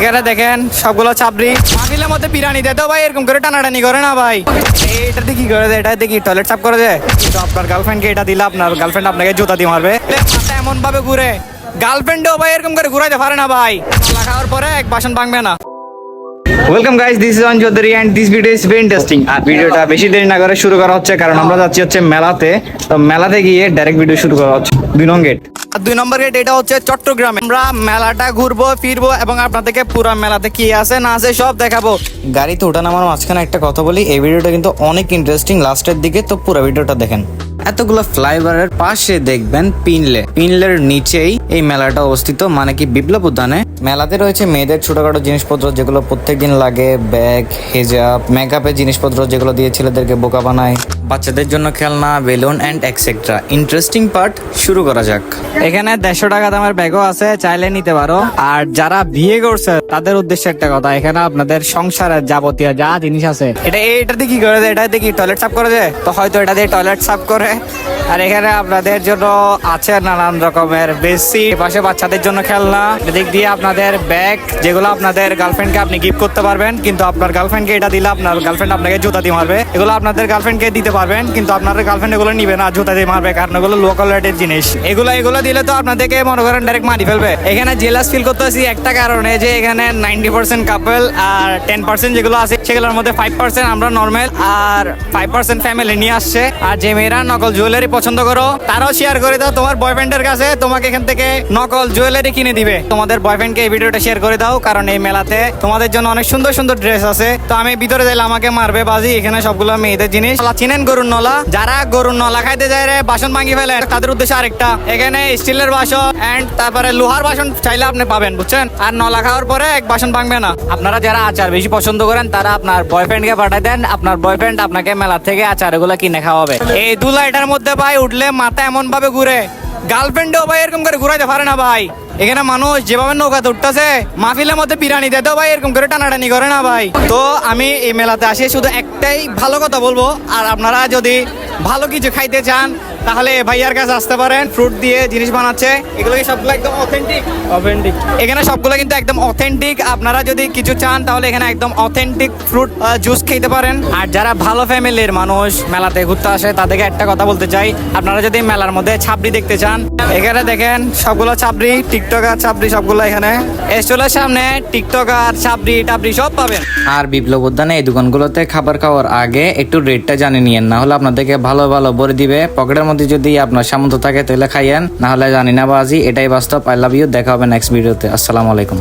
এখানে দেখেন, সবগুলো চাপড়ি। মধ্যে দেয়। তো ভাই, এরকম করে টানাটানি করে না ভাই? করে দেয়? এটাতে কি টয়লেট করে দেয়? আপনার গার্লফ্রেন্ডকে এটা দিলে আপনার গার্লফ্রেন্ড আপনাকে জুতা দিয়ে মারবে। এমন ভাবে ঘুরে। গার্লফ্রেন্ডও ভাই, এরকম করে ঘুরাইতে পারে না ভাই। খাওয়ার পরে এক বাসন ভাঙবে না। Welcome guys this is on and this video is very interesting আর ভিডিওটা বেশি দেরি না করে শুরু করা হচ্ছে, কারণ আমরা যাচ্ছি হচ্ছে মেলাতে। তো মেলাতে গিয়ে ডাইরেক্ট ভিডিও শুরু করা হচ্ছে। দুই নং গেট আর দুই নম্বর গেট এটা হচ্ছে চট্টগ্রামে। আমরা মেলাটা ঘুরবো ফিরবো এবং আপনাদেরকে পুরা মেলাতে কি আছে না আছে সব দেখাবো। গাড়িতে ওঠান আমার মাঝখানে একটা কথা বলি এই ভিডিওটা কিন্তু অনেক ইন্টারেস্টিং লাস্টের দিকে তো পুরো ভিডিওটা দেখেন। এতগুলো ফ্লাইওভারের পাশে দেখবেন পিনলে। পিনলের নিচেই এই মেলাটা অবস্থিত মানে কি বিপ্লব উদ্যানে। মেলাতে রয়েছে মেয়েদের ছোটখাটো জিনিসপত্র যেগুলো প্রত্যেকদিন লাগে ব্যাগ হেজাব মেকআপের জিনিসপত্র যেগুলো দিয়ে ছেলেদেরকে বোকা বানায়। বাচ্চাদের জন্য খেলনা balloon and etcetera interesting part শুরু করা যাক। এখানে দেড়শো টাকা দামের ব্যাগও আছে চাইলে নিতে পারো। আর যারা বিয়ে করছে তাদের উদ্দেশ্যে একটা কথা এখানে আপনাদের সংসারের যাবতীয় যা জিনিস আছে। এটা এটাতে কি করে দেয় এটাতে কি টয়লেট সাফ করে দেয় তো হয়তো এটা দিয়ে টয়লেট সাফ করে। আর এখানে আপনাদের জন্য আছে নানান রকমের বেশি পাশে বাচ্চাদের জন্য খেলনা। এদিক দিয়ে আপনাদের ব্যাগ যেগুলো আপনাদের গার্লফ্রেন্ডকে আপনি গিফট করতে পারবেন কিন্তু আপনার গার্লফ্রেন্ডকে এটা দিলে আপনার গার্লফ্রেন্ড আপনাকে জুতা দিয়ে মারবে। এগুলো আপনাদের গার্লফ্রেন্ডকে দিতে পারবেন, কিন্তু আপনার গার্লফ্রেন্ড এগুলো নিবে না, জুতা দিয়ে মারবে, কারণ এগুলো লো কোয়ালিটির জিনিস। এগুলো এগুলো দিলে তো আপনাদেরকে মনে করেন ডাইরেক্ট মারি ফেলবে। এখানে জেলাস ফিল করতেছি একটা কারণে যে এখানে নাইনটি পার্সেন্ট কাপল আর টেন পার্সেন্ট যেগুলো আছে, সেগুলোর মধ্যে ফাইভ পার্সেন্ট আমরা নর্মাল আর ফাইভ পার্সেন্ট ফ্যামিলি নিয়ে আসছে। আর যে মেয়েরা নকল জুয়েলারি পছন্দ করো, তারাও শেয়ার করে দাও। তোমার বয়ফ্রেন্ডের কাছে তোমাকে এখান থেকে নকল জুয়েলারি কিনে দিবে। তোমাদের বয়ফ্রেন্ডকে এই ভিডিওটা শেয়ার করে দাও, কারণ এই মেলাতে তোমাদের জন্য অনেক সুন্দর সুন্দর ড্রেস আছে। তো আমি ভিতরে যাইলে আমাকে মারবে বাজি, এখানে সবগুলো মেয়েদের জিনিস। চিনেন গরুর নলা, যারা গরুর নলা খাইতে যায় রে, বাসন ভাঙি ফেলে। তাদের উদ্দেশ্যে আরেকটা। এখানে স্টিলের বাসন এন্ড তারপরে লোহার বাসন চাইলে আপনি পাবেন, বুঝছেন? আর নলা খাওয়ার পরে এক বাসন ভাঙবে না। আপনারা যারা আচার বেশি পছন্দ করেন, তারা আপনার বয়ফ্রেন্ডকে পাঠাই দেন। আপনার বয়ফ্রেন্ড আপনাকে মেলা থেকে আচার এগুলো কিনে খাওয়াবে। এই দু লাইটার মধ্যে ভাই উঠলে মাথা এমন ভাবে ঘুরে। গার্লফ্রেন্ডও ভাই এরকম করে ঘুরাইতে পারে না ভাই। এখানে মানুষ যেভাবে নৌকাতে উঠতেছে, মাহফিলের মধ্যে বিরানি দে তো ভাই, এরকম করে টানাটানি করে না ভাই। তো আমি এই মেলাতে আসি, শুধু একটাই ভালো কথা বলব, আর আপনারা যদি ভালো কিছু খাইতে চান তাহলে এ ভাইয়ার কাছে আসতে পারেন ফ্রুট দিয়ে জিনিস বানাচ্ছে। এগুলো কি সবগুলো একদম অথেন্টিক অথেন্টিক এখানে সবগুলো কিন্তু একদম অথেন্টিক আপনারা যদি কিছু চান তাহলে এখানে একদম অথেন্টিক ফ্রুট জুস খেতে পারেন। আর যারা ভালো ফ্যামিলির মানুষ মেলাতে ঘুরতে আসে তাদেরকে একটা কথা বলতে চাই। আপনারা যদি মেলার মধ্যে ছাবড়ি দেখতে চান এখানে দেখেন সবগুলো ছাপড়ি টিকটক আর ছাপড়ি সবগুলো এখানে। স্টলের সামনে টিকটক আর ছাপড়ি টাবড়ি সব পাবেন। আর বিপ্লব উদ্যানে এই দোকানগুলোতে খাবার খাওয়ার আগে একটু রেটটা জানে নিয়েন না হলে আপনাদেরকে ভালো ভালো ভরে দিবে পকেটের মধ্যে যদি আপনার সামন্ত থাকে তাহলে খাইয়েন, না হলে জানি না বাজি এটাই বাস্তব। আই লাভ ইউ দেখা হবে নেক্সট ভিডিওতে আসসালামু আলাইকুম।